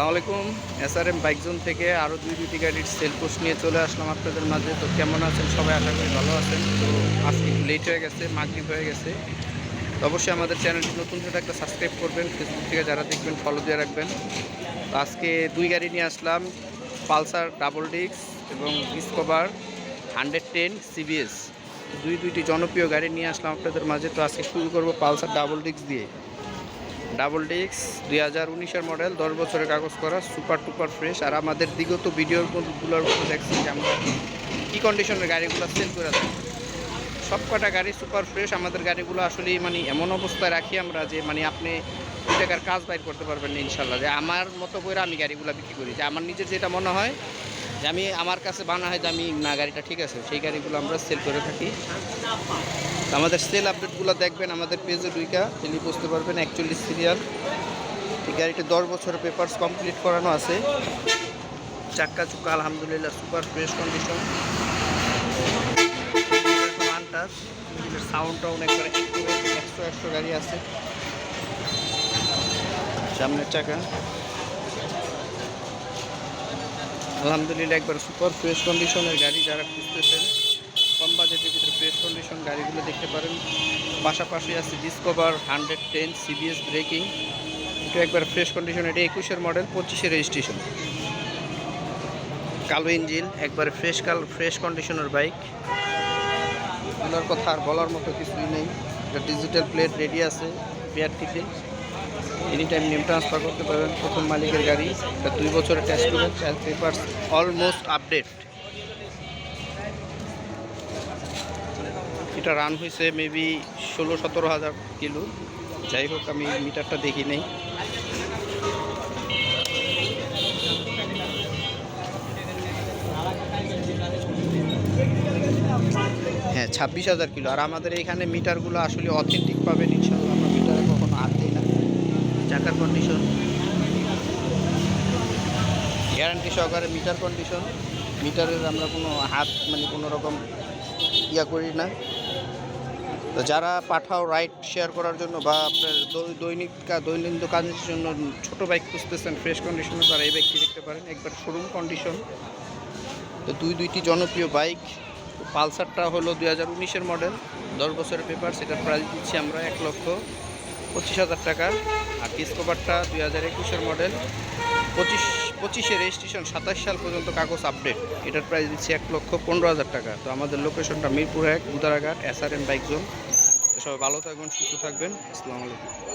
আসসালামু আলাইকুম। S R M bike zone থেকে আরও দুই দুটি গাড়ির সেল পোস্ট নিয়ে চলে আসলাম আপনাদের মাঝে। তো কেমন আছেন? সবাই আশা করি ভালো আছেন। তো আজকে একটু লেট হয়ে গেছে, মাগরিব হয়ে গেছে। তো অবশ্যই আমাদের চ্যানেলটি নতুন হয়ে থাকলে সাবস্ক্রাইব করবেন ফেসবুক থেকে যারা দেখবেন ফলো দিয়ে রাখবেন। তো আজকে দুই গাড়ি নিয়ে আসলাম, পালসার ডাবল ডিক্স এবং ডিসকভার হান্ড্রেড টেন সিবিএস দুই দুইটি জনপ্রিয় গাড়ি নিয়ে আসলাম আপনাদের মাঝে। তো আজকে শুরু করব পালসার ডাবল ডিক্স দিয়ে। ডাবল ডিক্স দুই হাজার উনিশের মডেল, দশ বছরের কাগজ করা, সুপার টুপার ফ্রেশ। আর আমাদের দিগত বিগত ভিডিওগুলোর মধ্যে দেখছি যে আমরা কী কন্ডিশনের গাড়িগুলো সেল করে থাকি সব কটা গাড়ি সুপার ফ্রেশ। আমাদের গাড়িগুলো আসলে মানে এমন অবস্থায় রাখি আমরা যে মানে আপনি দু টাকার কাজ বাইর করতে পারবেন না ইনশাল্লাহ। যে আমার মতো করে আমি গাড়িগুলো বিক্রি করি। যে আমার নিজের যেটা মনে হয় যে আমি আমার কাছে বানা হয় আমি না গাড়িটা ঠিক আছে, সেই গাড়িগুলো আমরা সেল করে থাকি। আমাদের সেল আপডেটগুলো দেখবেন, আমাদের পেজে দুইটা টেলি বুঝতে পারবেন একচল্লিশ সিরিয়াল এই গাড়িতে দশ বছরের পেপারস কমপ্লিট করানো আছে। চাক্কা চুক্কা, আলহামদুলিল্লাহ super fresh condition untouch sound town একবার একশো একশো গাড়ি আছে। সামনের চাকা। আলহামদুলিল্লাহ, একবার সুপার ফ্রেশ কন্ডিশনের গাড়ি যারা খুঁজতেছেন, কম বাজেটের ভিতরে ফ্রেশ কন্ডিশন গাড়িগুলো দেখতে পারেন। পাশাপাশি আছে discover hundred ten CBS braking এটা একবার ফ্রেশ কন্ডিশন, এটা একুশের মডেল, পঁচিশের রেজিস্ট্রেশন কালো ইঞ্জিন, একবার ফ্রেশ কাল, ফ্রেশ কন্ডিশনের বাইক। এগুলোর কথা আর বলার মতো কিছুই নেই। এটা ডিজিটাল প্লেট রেডি আছে থেকে। এনি টাইম নেম ট্রান্সফার করতে পারবেন, প্রথম মালিকের গাড়ি, এটা দুই বছরের টেস্ট করবেন পেপার অলমোস্ট আপডেট এটা রান হয়েছে মেবি ষোলো সতেরো হাজার কিলো। যাই হোক, আমি মিটারটা দেখি নেই। হ্যাঁ ছাব্বিশ হাজার কিলো। আর আমাদের এখানে মিটারগুলো আসলে অথেন্টিক পাবেন, ইনশাল্লাহ আমরা মিটারে কখনো হাত দিই না চাকার কন্ডিশন গ্যারান্টি সহকারে মিটার কন্ডিশন মিটারের আমরা কোনো হাত মানে কোনো রকম ইয়া করি না। তো যারা পাঠাও রাইড শেয়ার করার জন্য বা আপনার দৈনিক দৈনন্দিন কাজের জন্য ছোট বাইক খুঁজতেছেন ফ্রেশ কন্ডিশনে তারা এই বাইকটি দেখতে পারেন। একবার শোরুম কন্ডিশন তো দুই দুইটি জনপ্রিয় বাইক পালসারটা হলো দুই হাজার উনিশের মডেল দশ বছরের পেপার সেটার প্রাইস দিচ্ছি আমরা এক লক্ষ। পঁচিশ হাজার টাকা। আর ডিসকভারটা দুই হাজার একুশের মডেল পঁচিশ, পঁচিশে রেজিস্ট্রেশন সাতাশ সাল পর্যন্ত কাগজ আপডেট এটার প্রাইস দিচ্ছি এক লক্ষ পনেরো হাজার টাকা। তো আমাদের লোকেশনটা মিরপুর এক Udaraghat S R M bike zone সবাই ভালো থাকবেন, সুস্থ থাকবেন। আসসালামু আলাইকুম।